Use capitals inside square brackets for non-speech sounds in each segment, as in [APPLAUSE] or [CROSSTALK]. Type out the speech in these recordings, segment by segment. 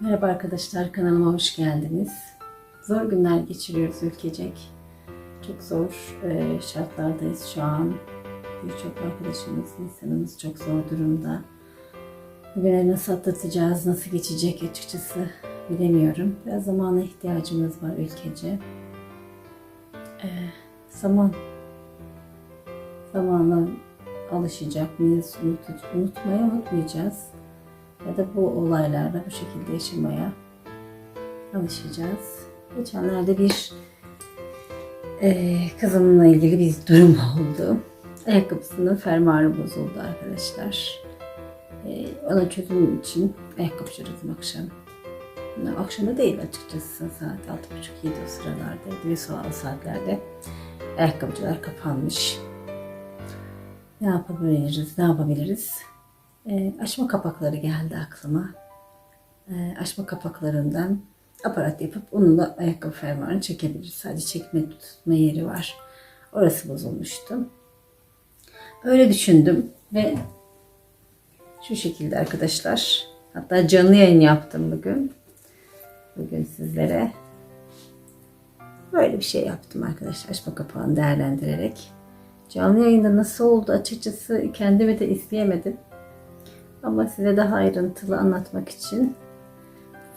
Merhaba arkadaşlar, kanalıma hoş geldiniz. Zor günler geçiriyoruz ülkecek. Çok zor e, şartlardayız şu an. Birçok arkadaşımız, insanımız çok zor durumda. Bugünleri nasıl atlatacağız, nasıl geçecek açıkçası bilemiyorum. Biraz zamana ihtiyacımız var ülkece. E, zaman. Zamanla alışacak mıyız, unut- unutmayı unutmayacağız ya da bu olaylarla bu şekilde yaşamaya alışacağız. Geçenlerde bir eee, kızımla ilgili bir durum oldu. Ayakkabısının fermuarı bozuldu arkadaşlar. Eee, ona çözüm için ayakkabı aradım akşam. Ya, Akşamda değil açıkçası saat 6.30-7 o sıralardaydı ve sonra o saatlerde ayakkabıcılar kapanmış. Ne yapabiliriz, ne yapabiliriz? E, açma kapakları geldi aklıma. E, açma kapaklarından aparat yapıp onunla ayakkabı fermuarını çekebiliriz. Sadece çekme tutma yeri var. Orası bozulmuştu. Öyle düşündüm ve şu şekilde arkadaşlar. Hatta canlı yayın yaptım bugün. Bugün sizlere böyle bir şey yaptım arkadaşlar. Açma kapağını değerlendirerek. Canlı yayında nasıl oldu açıkçası kendimi de izleyemedim. Ama size daha ayrıntılı anlatmak için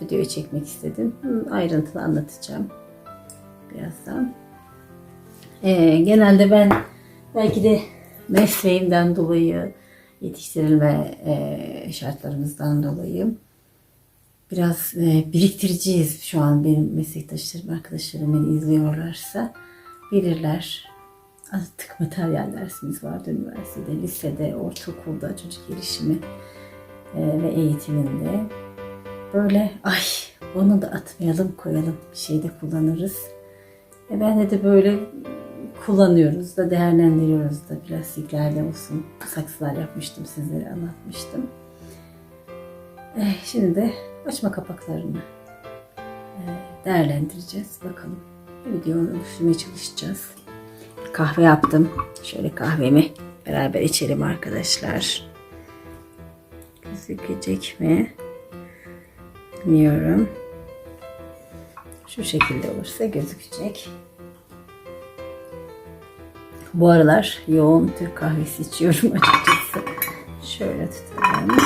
videoyu çekmek istedim. Ayrıntılı anlatacağım birazdan. Ee, genelde ben belki de mesleğimden dolayı, yetiştirilme e, şartlarımızdan dolayı biraz e, biriktiriciyiz şu an benim meslektaşlarım, arkadaşlarım beni izliyorlarsa bilirler. Atık materyal dersimiz vardı üniversitede, lisede, ortaokulda, çocuk gelişimi e, ve eğitiminde. Böyle ay onu da atmayalım koyalım bir şeyde kullanırız. E ben de, de böyle kullanıyoruz da değerlendiriyoruz da plastiklerle olsun. Saksılar yapmıştım sizlere anlatmıştım. E, şimdi de açma kapaklarını e, değerlendireceğiz. Bakalım bir video oluşturmaya çalışacağız kahve yaptım. Şöyle kahvemi beraber içelim arkadaşlar. Gözükecek mi? Bilmiyorum. Şu şekilde olursa gözükecek. Bu aralar yoğun Türk kahvesi içiyorum [LAUGHS] açıkçası. Şöyle tutalım.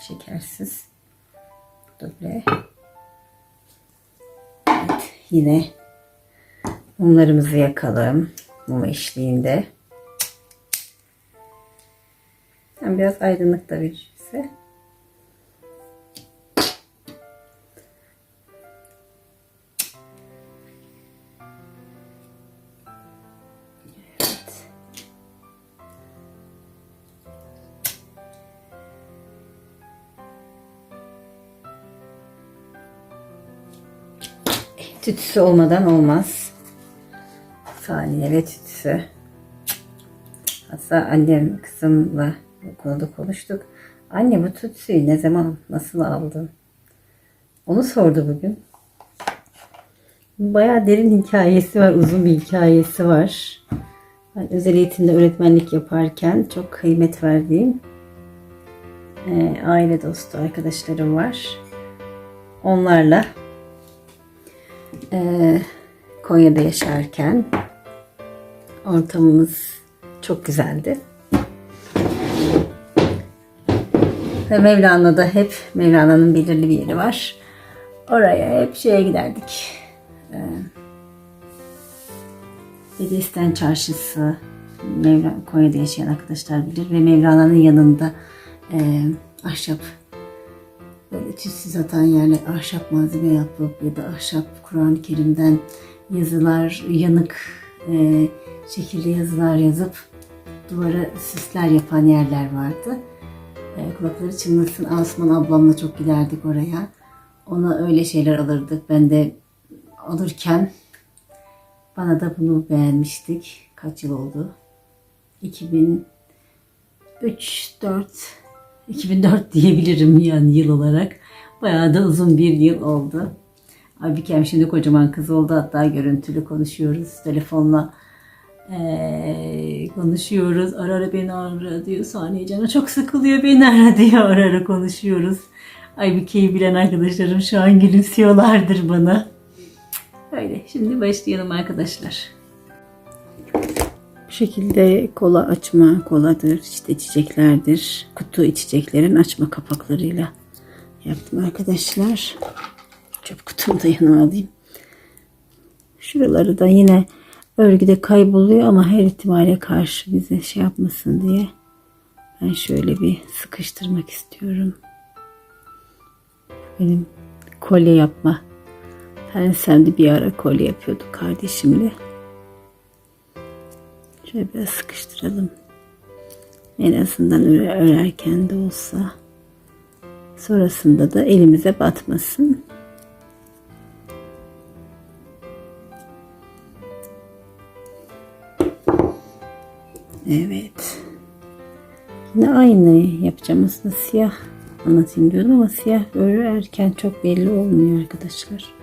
Şekersiz. Duble. Yine mumlarımızı yakalım. Mum eşliğinde. Hem biraz aydınlık da verir bize. Tütsü olmadan olmaz. Saniye ve tütsü. Hatta annem kızımla bu konuda konuştuk. Anne bu tütsüyü ne zaman nasıl aldın? Onu sordu bugün. Bayağı derin hikayesi var, uzun bir hikayesi var. Ben özel eğitimde öğretmenlik yaparken çok kıymet verdiğim e, aile dostu arkadaşlarım var. Onlarla ee, Konya'da yaşarken ortamımız çok güzeldi. Ve Mevlana'da hep Mevlana'nın belirli bir yeri var. Oraya hep şeye giderdik. Ee, Bedesten Çarşısı Mevla, Konya'da yaşayan arkadaşlar bilir ve Mevlana'nın yanında e, ahşap böyle tütsü satan yerler ahşap malzeme yapıp ya da ahşap Kur'an-ı Kerim'den yazılar, yanık e, şekilde yazılar yazıp duvara süsler yapan yerler vardı. E, kulakları çınlasın Asuman ablamla çok giderdik oraya. Ona öyle şeyler alırdık. Ben de alırken bana da bunu beğenmiştik. Kaç yıl oldu? 2003 4 2004 diyebilirim yani yıl olarak. Bayağı da uzun bir yıl oldu. Abikem şimdi kocaman kız oldu. Hatta görüntülü konuşuyoruz. Telefonla Ee, konuşuyoruz. Ara ara beni ara diyor. Saniye canı çok sıkılıyor. Beni ara diyor. Ara ara konuşuyoruz. Aybüke'yi bilen arkadaşlarım şu an gülümsüyorlardır bana. Öyle. Şimdi başlayalım arkadaşlar. Bu şekilde kola açma, koladır, işte içeceklerdir. Kutu içeceklerin açma kapaklarıyla yaptım arkadaşlar. Çöp kutumu da yanıma alayım. Şuraları da yine örgüde kayboluyor ama her ihtimale karşı bize şey yapmasın diye ben şöyle bir sıkıştırmak istiyorum. Benim kolye yapma pensemde bir ara kolye yapıyorduk kardeşimle. Şöyle biraz sıkıştıralım. En azından öre- örerken de olsa sonrasında da elimize batmasın. Evet. Yine aynı yapacağım aslında siyah anlatayım diyordum ama siyah örerken çok belli olmuyor arkadaşlar.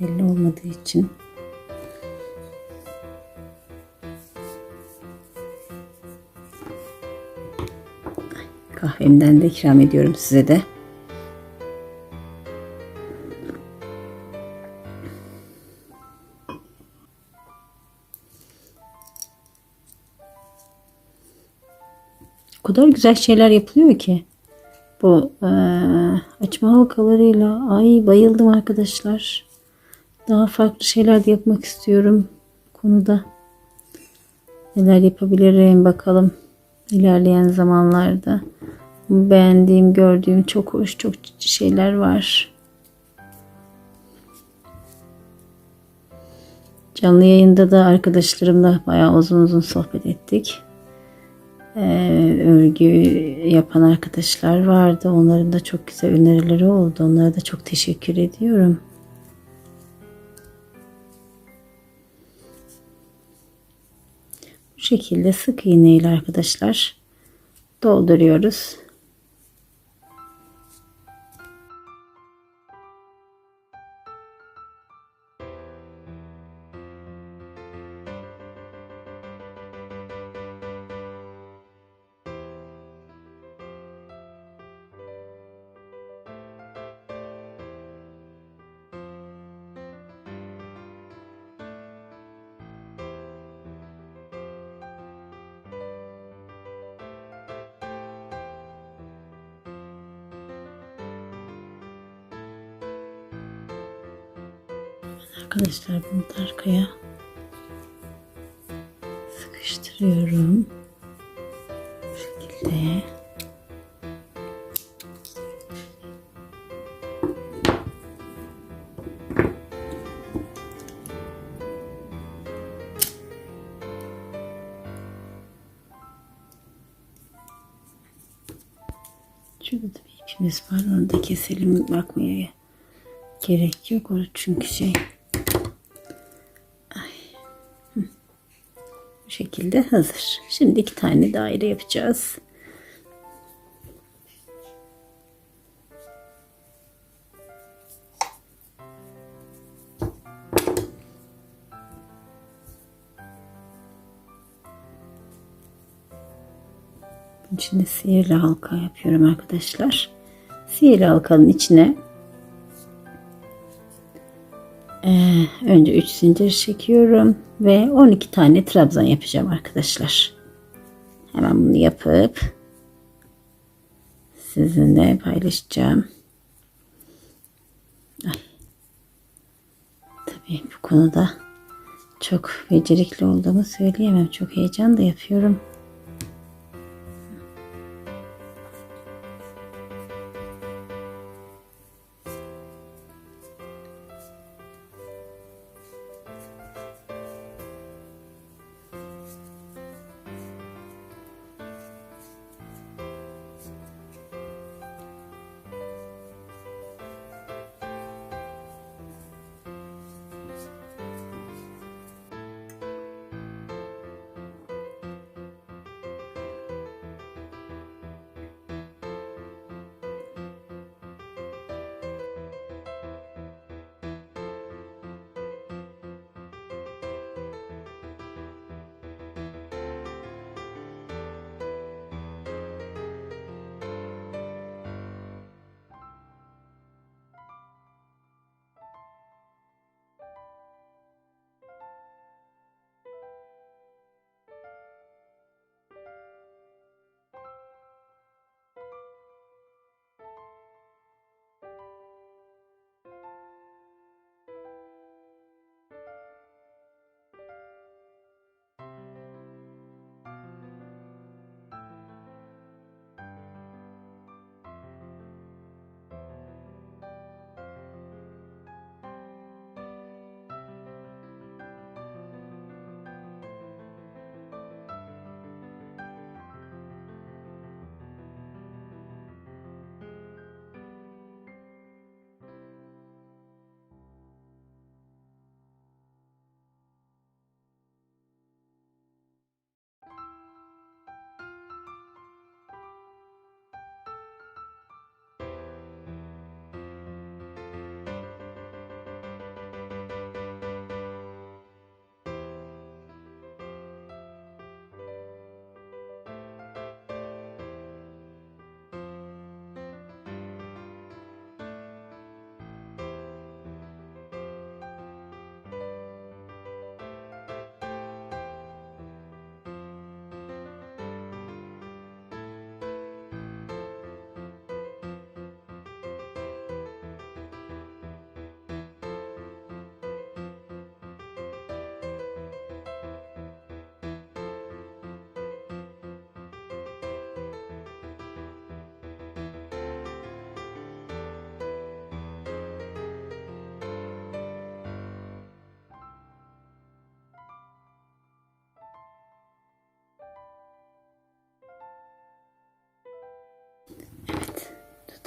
Belli olmadığı için kahvemden de ikram ediyorum size de. Kadar güzel şeyler yapılıyor ki. Bu eee, açma halkalarıyla ay bayıldım arkadaşlar. Daha farklı şeyler de yapmak istiyorum konuda. Neler yapabilirim bakalım ilerleyen zamanlarda. Beğendiğim, gördüğüm çok hoş, çok şeyler var. Canlı yayında da arkadaşlarımla bayağı uzun uzun sohbet ettik. Ee, örgü yapan arkadaşlar vardı. Onların da çok güzel önerileri oldu. Onlara da çok teşekkür ediyorum. Bu şekilde sık iğne ile arkadaşlar dolduruyoruz. Arkadaşlar bunu arkaya sıkıştırıyorum. Bu şekilde. Şurada da bir ipimiz var. Onu da keselim. Bakmaya gerek yok. O çünkü şey şekilde hazır. Şimdi iki tane daire yapacağız. Bunun içinde sihirli halka yapıyorum arkadaşlar. Sihirli halkanın içine önce 3 zincir çekiyorum ve 12 tane trabzan yapacağım arkadaşlar. Hemen bunu yapıp sizinle paylaşacağım. Ay. Tabii bu konuda çok becerikli olduğumu söyleyemem. Çok heyecan da yapıyorum.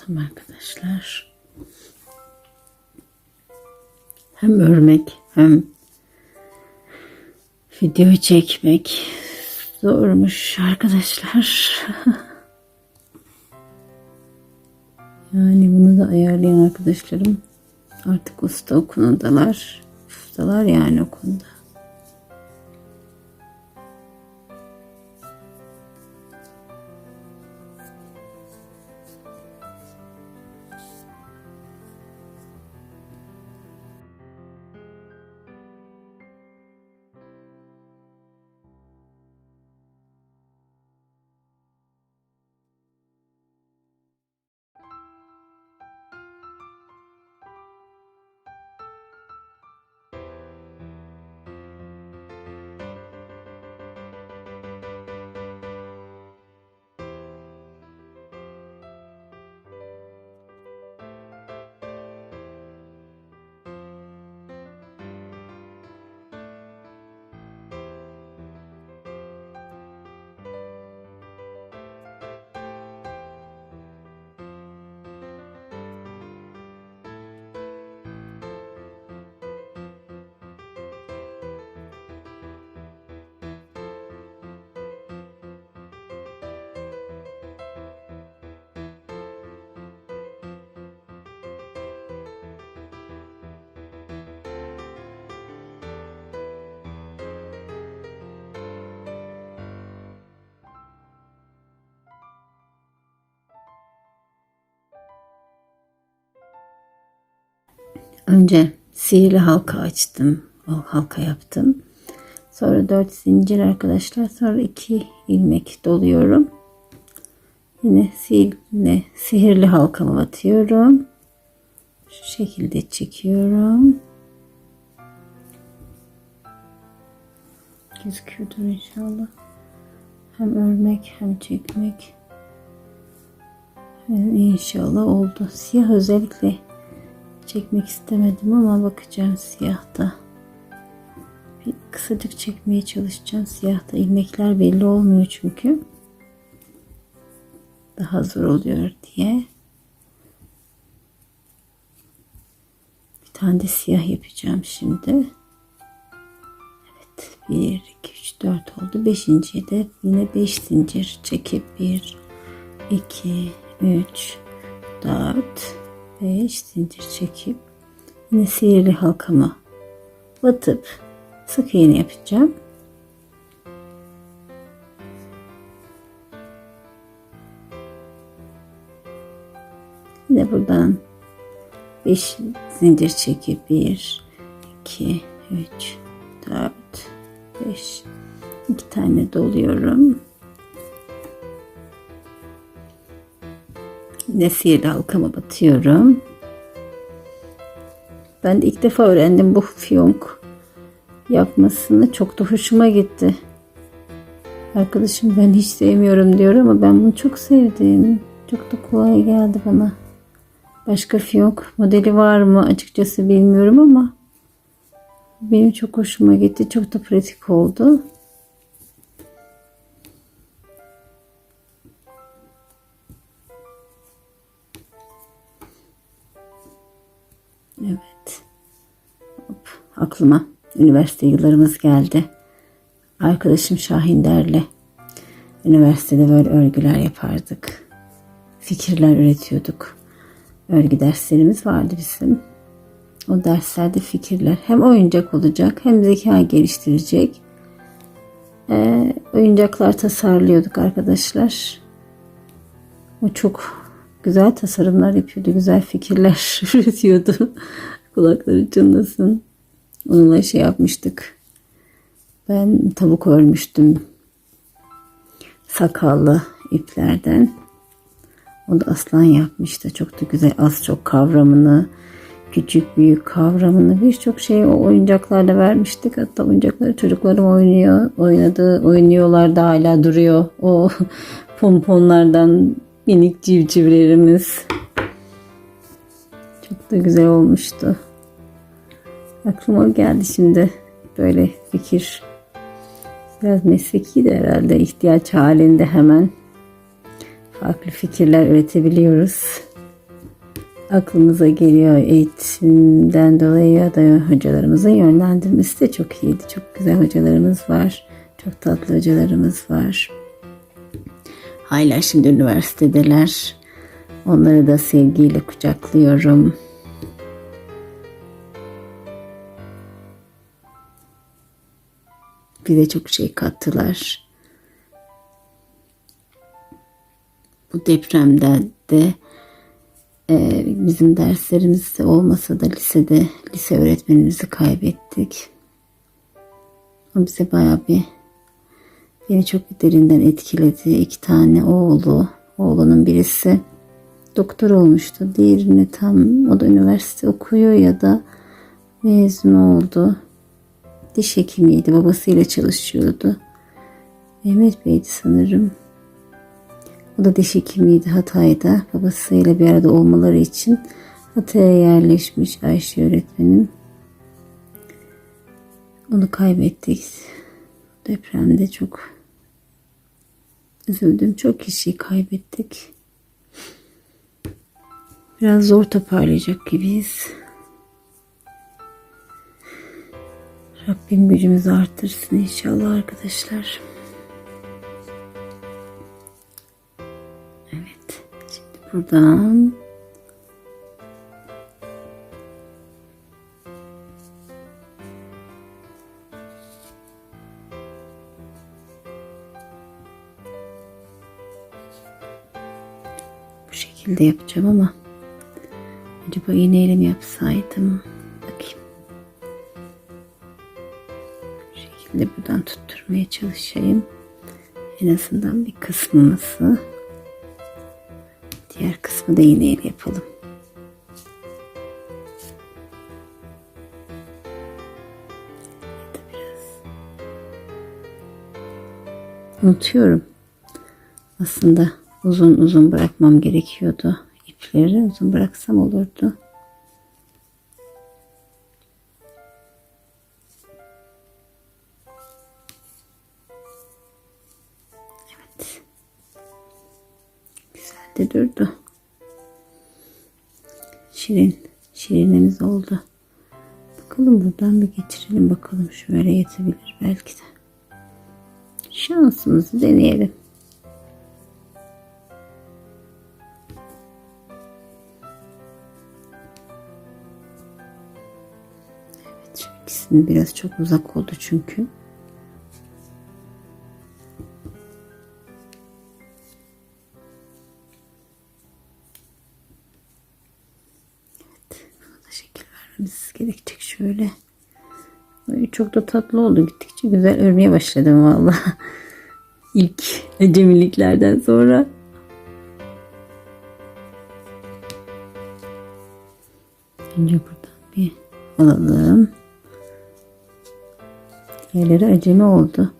Bakalım arkadaşlar. Hem örmek hem video çekmek zormuş arkadaşlar. [LAUGHS] yani bunu da ayarlayan arkadaşlarım artık usta o. Ustalar yani o konuda. Önce sihirli halka açtım. O halka yaptım. Sonra 4 zincir arkadaşlar. Sonra 2 ilmek doluyorum. Yine sihirli, sihirli halkamı batıyorum. Şu şekilde çekiyorum. Gözüküyordur inşallah. Hem örmek hem çekmek. İnşallah oldu. Siyah özellikle çekmek istemedim ama bakacağım siyahta. Bir kısacık çekmeye çalışacağım. Siyahta ilmekler belli olmuyor çünkü. Daha zor oluyor diye. Bir tane de siyah yapacağım şimdi. Evet. 1, 2, 3, 4 oldu. Beşinciye de yine 5 zincir çekip 1, 2, 3, 4, 5 zincir çekip yine sihirli halkama batıp sık iğne yapacağım. Yine buradan 5 zincir çekip 1 2 3 4 5 2 tane doluyorum. Yine sihirli halkama batıyorum. Ben de ilk defa öğrendim bu fiyonk yapmasını. Çok da hoşuma gitti. Arkadaşım ben hiç sevmiyorum diyor ama ben bunu çok sevdim. Çok da kolay geldi bana. Başka fiyonk modeli var mı açıkçası bilmiyorum ama benim çok hoşuma gitti. Çok da pratik oldu. Evet. Hop, aklıma üniversite yıllarımız geldi. Arkadaşım Şahin Der'le üniversitede böyle örgüler yapardık. Fikirler üretiyorduk. Örgü derslerimiz vardı bizim. O derslerde fikirler hem oyuncak olacak hem zeka geliştirecek. Ee, oyuncaklar tasarlıyorduk arkadaşlar. O çok güzel tasarımlar yapıyordu. Güzel fikirler [LAUGHS] üretiyordu. Kulakları çınlasın. Onunla şey yapmıştık. Ben tavuk örmüştüm. Sakallı iplerden. O da aslan yapmıştı. Çok da güzel az çok kavramını, küçük büyük kavramını birçok şeyi o oyuncaklarla vermiştik. Hatta oyuncakları çocuklarım oynuyor, oynadı, oynuyorlar da hala duruyor. O [LAUGHS] pomponlardan minik civcivlerimiz. Çok da güzel olmuştu. Aklıma geldi şimdi böyle fikir. Biraz mesleki de herhalde ihtiyaç halinde hemen farklı fikirler üretebiliyoruz. aklımıza geliyor eğitimden dolayı ya da hocalarımızın yönlendirmesi de çok iyiydi. Çok güzel hocalarımız var. Çok tatlı hocalarımız var. Hala şimdi üniversitedeler. Onları da sevgiyle kucaklıyorum. Bize çok şey kattılar. Bu depremde de e, bizim derslerimizde olmasa da lisede lise öğretmenimizi kaybettik. O bize bayağı bir beni çok derinden etkiledi. İki tane oğlu, oğlunun birisi doktor olmuştu. Diğerini tam o da üniversite okuyor ya da mezun oldu. Diş hekimiydi. Babasıyla çalışıyordu. Mehmet Bey'di sanırım. O da diş hekimiydi Hatay'da. Babasıyla bir arada olmaları için Hatay'a yerleşmiş Ayşe öğretmenim. Onu kaybettik. Depremde çok üzüldüm. Çok kişiyi kaybettik. Biraz zor toparlayacak gibiyiz. Rabbim gücümüzü arttırsın inşallah arkadaşlar. Evet. Şimdi buradan şekilde yapacağım ama acaba iğneyle mi yapsaydım? Bakayım. Bu şekilde buradan tutturmaya çalışayım. En azından bir kısmımızı Diğer kısmı da iğneyle yapalım. Unutuyorum. Aslında uzun uzun bırakmam gerekiyordu. İpleri uzun bıraksam olurdu. Evet. Güzel de durdu. Şirin. Şirinimiz oldu. Bakalım buradan bir geçirelim bakalım. Şöyle yetebilir belki de. Şansımızı deneyelim. İkisinin biraz çok uzak oldu çünkü. Vermemiz gerekecek şöyle. Çok da tatlı oldu. Gittikçe güzel örmeye başladım valla. [LAUGHS] İlk acemiliklerden sonra. Önce buradan bir alalım. Diğerleri acemi oldu.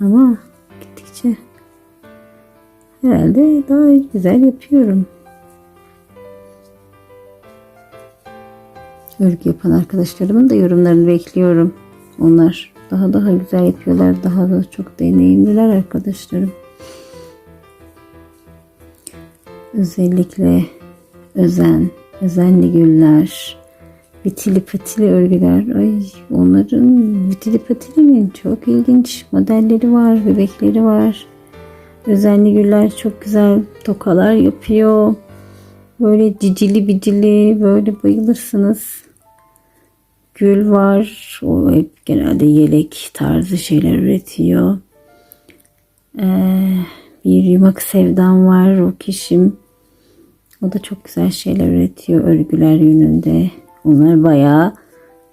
Ama gittikçe herhalde daha güzel yapıyorum. Örgü yapan arkadaşlarımın da yorumlarını bekliyorum. Onlar daha daha güzel yapıyorlar. Daha da çok deneyimliler arkadaşlarım. Özellikle özen, özenli güller, vitili patili örgüler. Ay onların vitili patilinin çok ilginç modelleri var, bebekleri var. Özenli güller çok güzel tokalar yapıyor. Böyle cicili bicili böyle bayılırsınız. Gül var. O hep genelde yelek tarzı şeyler üretiyor. Ee, bir yumak sevdam var. O kişim. O da çok güzel şeyler üretiyor örgüler yönünde. Onlar bayağı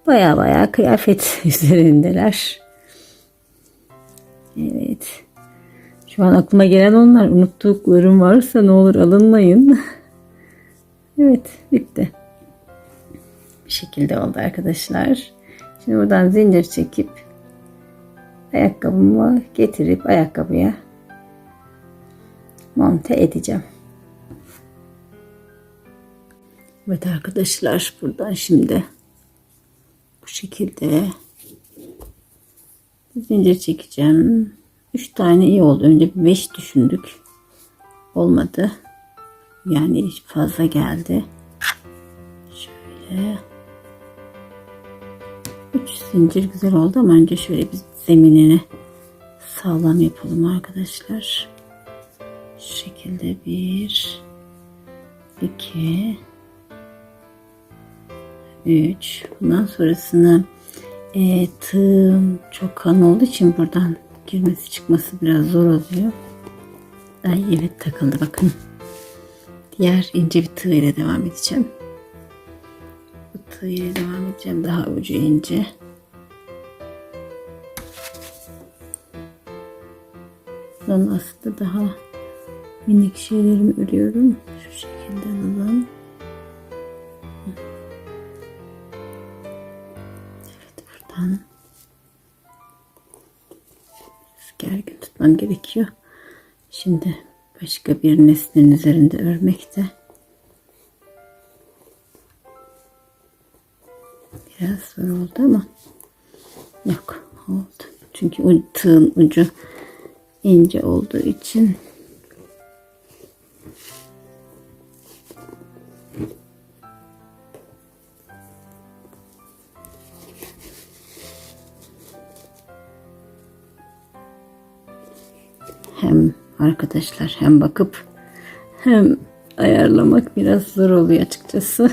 bayağı bayağı kıyafet [LAUGHS] üzerindeler. Evet. Şu an aklıma gelen onlar. Unuttuklarım varsa ne olur alınmayın. [LAUGHS] evet bitti. Bir şekilde oldu arkadaşlar. Şimdi buradan zincir çekip ayakkabımı getirip ayakkabıya monte edeceğim. Evet arkadaşlar buradan şimdi bu şekilde zincir çekeceğim. 3 tane iyi oldu. Önce 5 düşündük. Olmadı. Yani fazla geldi. Şöyle. Üç zincir güzel oldu ama önce şöyle bir zeminini sağlam yapalım arkadaşlar. Şu şekilde bir, iki, üç. Bundan sonrasını e, tığım çok kan olduğu için buradan girmesi çıkması biraz zor oluyor. Ay evet takıldı bakın. Diğer ince bir tığ ile devam edeceğim. Bu tığ ile devam edeceğim. Daha ucu ince. Ben aslında daha minik şeylerimi örüyorum. Şu şekilde alalım. Buradan gergin tutmam gerekiyor. Şimdi başka bir nesnenin üzerinde örmek de biraz zor oldu ama yok oldu. Çünkü tığın ucu ince olduğu için arkadaşlar hem bakıp hem ayarlamak biraz zor oluyor açıkçası.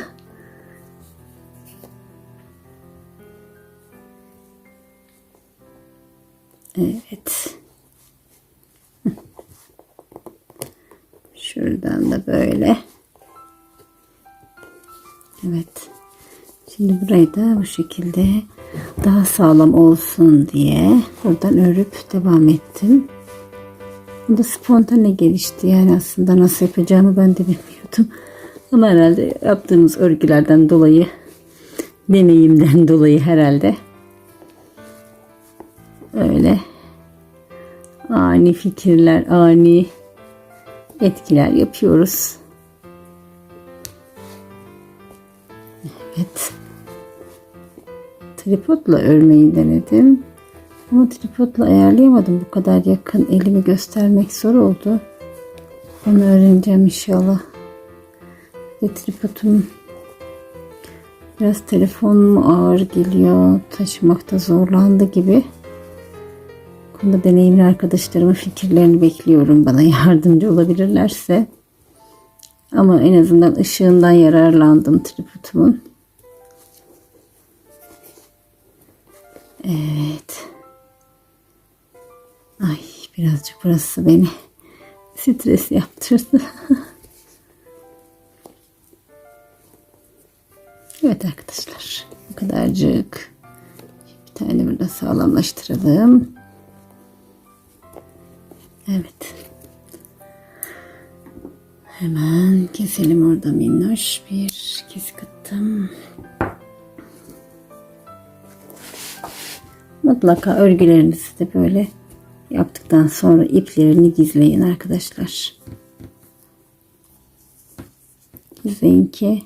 Evet. [LAUGHS] Şuradan da böyle. Evet. Şimdi burayı da bu şekilde daha sağlam olsun diye buradan örüp devam ettim. Bu da spontane gelişti. Yani aslında nasıl yapacağımı ben de bilmiyordum. Ama herhalde yaptığımız örgülerden dolayı deneyimden [LAUGHS] dolayı herhalde öyle ani fikirler, ani etkiler yapıyoruz. Evet. Tripodla örmeyi denedim. Ama tripodla ayarlayamadım. Bu kadar yakın elimi göstermek zor oldu. Onu öğreneceğim inşallah. Ve tripodum biraz telefonum ağır geliyor. Taşımakta zorlandı gibi. Konuda deneyimli arkadaşlarımın fikirlerini bekliyorum. Bana yardımcı olabilirlerse. Ama en azından ışığından yararlandım tripodumun. Evet. Ay birazcık burası beni stres yaptırdı. [LAUGHS] evet arkadaşlar. Bu kadarcık. Bir tane burada sağlamlaştıralım. Evet. Hemen keselim orada minnoş bir kesik attım. Mutlaka örgülerinizi de böyle yaptıktan sonra iplerini gizleyin arkadaşlar. Gizleyin ki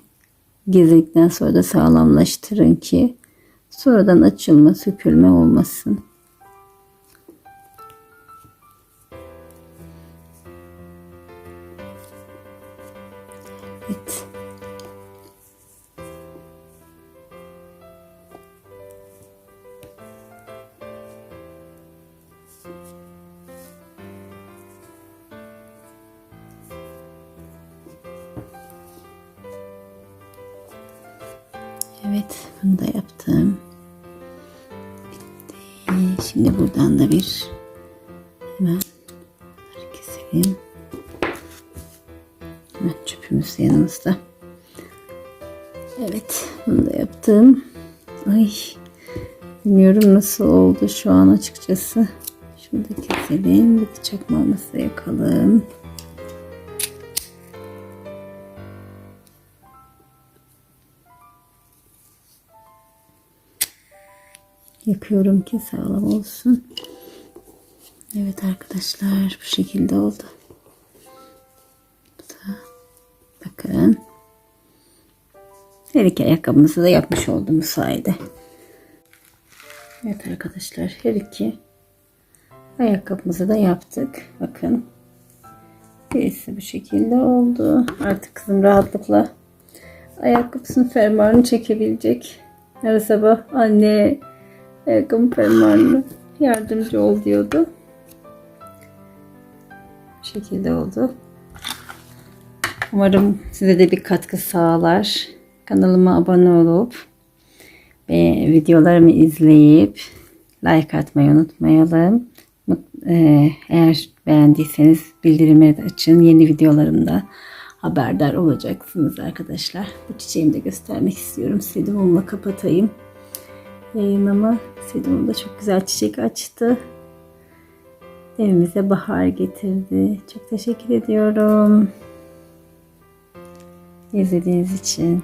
gizledikten sonra da sağlamlaştırın ki sonradan açılma, sökülme olmasın. Keselim. Hemen çöpümüz yanımızda. Evet, bunu da yaptım. Ay, bilmiyorum nasıl oldu şu an açıkçası. Şunu da keselim. Bir de çakmağımızı da yakalım. Yakıyorum ki sağlam olsun. Evet arkadaşlar bu şekilde oldu. Bakın. Her iki ayakkabımızı da yapmış oldum bu sayede. Evet arkadaşlar her iki ayakkabımızı da yaptık. Bakın. Birisi bu şekilde oldu. Artık kızım rahatlıkla ayakkabısının fermuarını çekebilecek. Her sabah anne ayakkabı fermuarını yardımcı ol diyordu. Şekilde oldu. Umarım size de bir katkı sağlar. Kanalıma abone olup ve videolarımı izleyip like atmayı unutmayalım. Eee, Eğer beğendiyseniz bildirimleri açın. Yeni videolarımda haberdar olacaksınız arkadaşlar. Bu çiçeğimi de göstermek istiyorum. Sedumumla kapatayım. Yayınımı. Sedumum da çok güzel çiçek açtı. Evimize bahar getirdi. Çok teşekkür ediyorum. İzlediğiniz için.